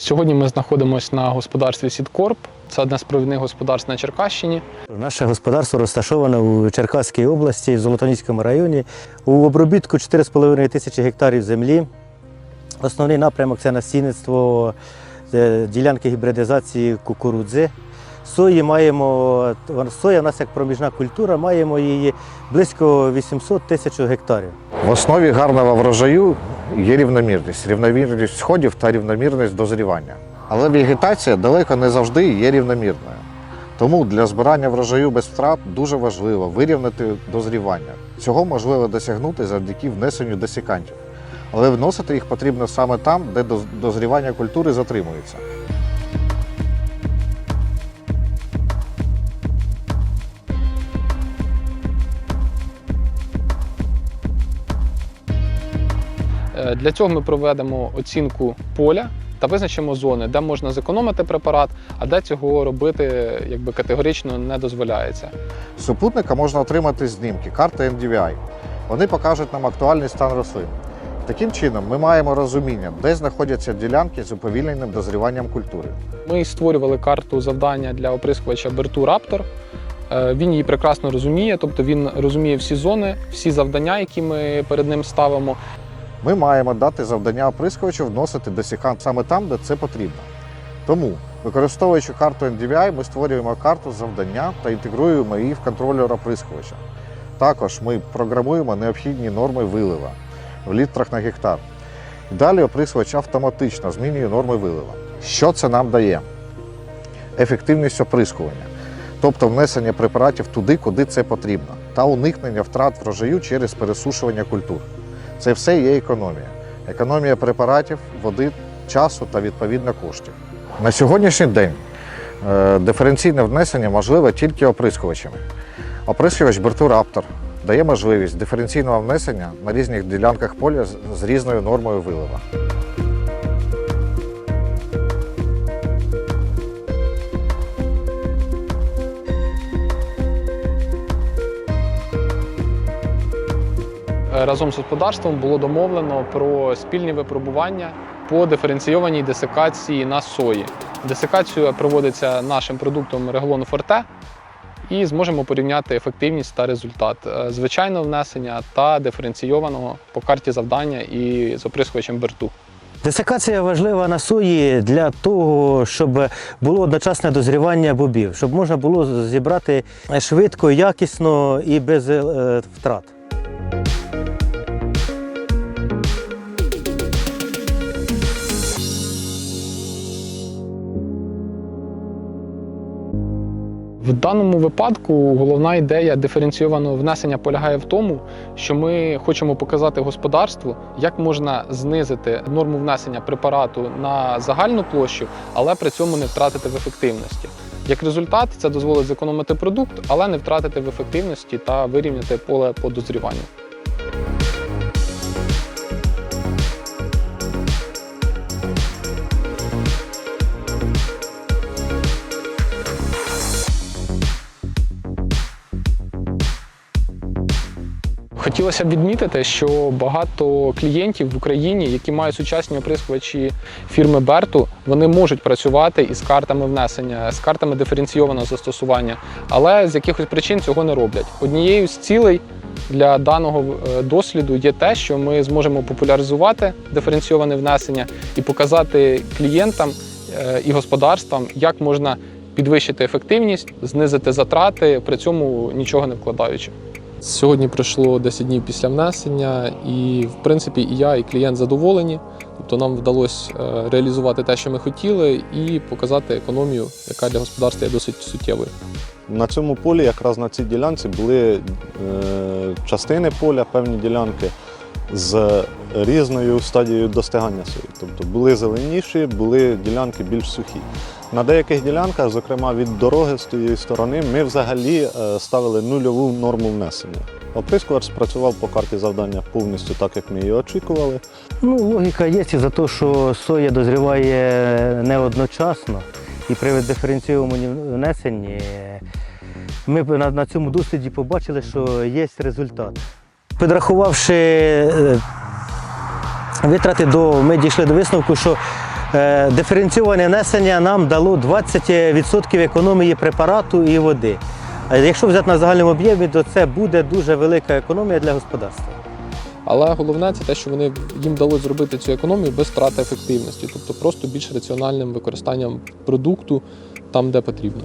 Сьогодні ми знаходимося на господарстві Сідкорп. Це одне з провідних господарств на Черкащині. Наше господарство розташоване у Черкаській області, в Золотоніському районі. У обробітку 4,5 тисячі гектарів землі. Основний напрямок це насінництво ділянки гібридизації кукурудзи. Сої маємо, соя у нас як проміжна культура, маємо її близько 800 тисяч гектарів. В основі гарного врожаю є рівномірність, рівномірність сходів та рівномірність дозрівання. Але вегетація далеко не завжди є рівномірною. Тому для збирання врожаю без втрат дуже важливо вирівняти дозрівання. Цього можливо досягнути завдяки внесенню досікантів. Але вносити їх потрібно саме там, де дозрівання культури затримується. Для цього ми проведемо оцінку поля та визначимо зони, де можна зекономити препарат, а де цього робити якби категорично не дозволяється. З супутника можна отримати знімки, карти NDVI. Вони покажуть нам актуальний стан рослин. Таким чином, ми маємо розуміння, де знаходяться ділянки з уповільненим дозріванням культури. Ми створювали карту завдання для оприскувача Берту Раптор. Е, Він її прекрасно розуміє, тобто він розуміє всі зони, всі завдання, які ми перед ним ставимо. Ми маємо дати завдання оприскувачу вносити десікант саме там, де це потрібно. Тому, використовуючи карту NDVI, ми створюємо карту завдання та інтегруємо її в контролер оприскувача. Також ми програмуємо необхідні норми вилива в літрах на гектар. Далі оприскувач автоматично змінює норми вилива. Що це нам дає? Ефективність оприскування, тобто внесення препаратів туди, куди це потрібно, та уникнення втрат врожаю через пересушування культур. Це все є економія. Економія препаратів, води, часу та відповідно коштів. На сьогоднішній день е, диференційне внесення можливе тільки оприскувачами. Оприскувач Бертураптор дає можливість диференційного внесення на різних ділянках поля з- з різною нормою вилива. Разом з господарством було домовлено про спільні випробування по диференційованій десикації на сої. Десикація проводиться нашим продуктом Реглон Форте і зможемо порівняти ефективність та результат е, звичайного внесення та диференційованого по карті завдання і з оприскувачем берту. Десикація важлива на сої для того, щоб було одночасне дозрівання бобів, щоб можна було зібрати швидко, якісно і без е, втрат. В даному випадку головна ідея диференційованого внесення полягає в тому, що ми хочемо показати господарству, як можна знизити норму внесення препарату на загальну площу, але при цьому не втратити в ефективності. Як результат, це дозволить зекономити продукт, але не втратити в ефективності та вирівняти поле по дозріванню. Хотілося б відмітити, що багато клієнтів в Україні, які мають сучасні оприскувачі фірми Берту, вони можуть працювати із картами внесення, з картами диференційованого застосування, але з якихось причин цього не роблять. Однією з цілей для даного е, досліду є те, що ми зможемо популяризувати диференційоване внесення і показати клієнтам е, і господарствам, як можна підвищити ефективність, знизити затрати, при цьому нічого не вкладаючи. Сьогодні пройшло 10 днів після внесення, і в принципі і я, і клієнт задоволені. Тобто нам вдалося е, реалізувати те, що ми хотіли, і показати економію, яка для господарства є досить суттєвою. На цьому полі, якраз на цій ділянці, були е, частини поля, певні ділянки з різною стадією достигання сої. Тобто були зеленіші, були ділянки більш сухі. На деяких ділянках, зокрема від дороги з тієї сторони, ми взагалі е, ставили нульову норму внесення. Оприскувач спрацював по карті завдання повністю так, як ми її очікували. Ну, логіка є за те, що соя дозріває не одночасно, і при диференційованому внесенні ми на, на цьому досліді побачили, що є результат. Підрахувавши е, витрати до, ми дійшли до висновку, що е, диференційоване внесення нам дало 20% економії препарату і води. А якщо взяти на загальному об'ємі, то це буде дуже велика економія для господарства. Але головне це те, що вони їм вдалося зробити цю економію без втрати ефективності, тобто просто більш раціональним використанням продукту там, де потрібно.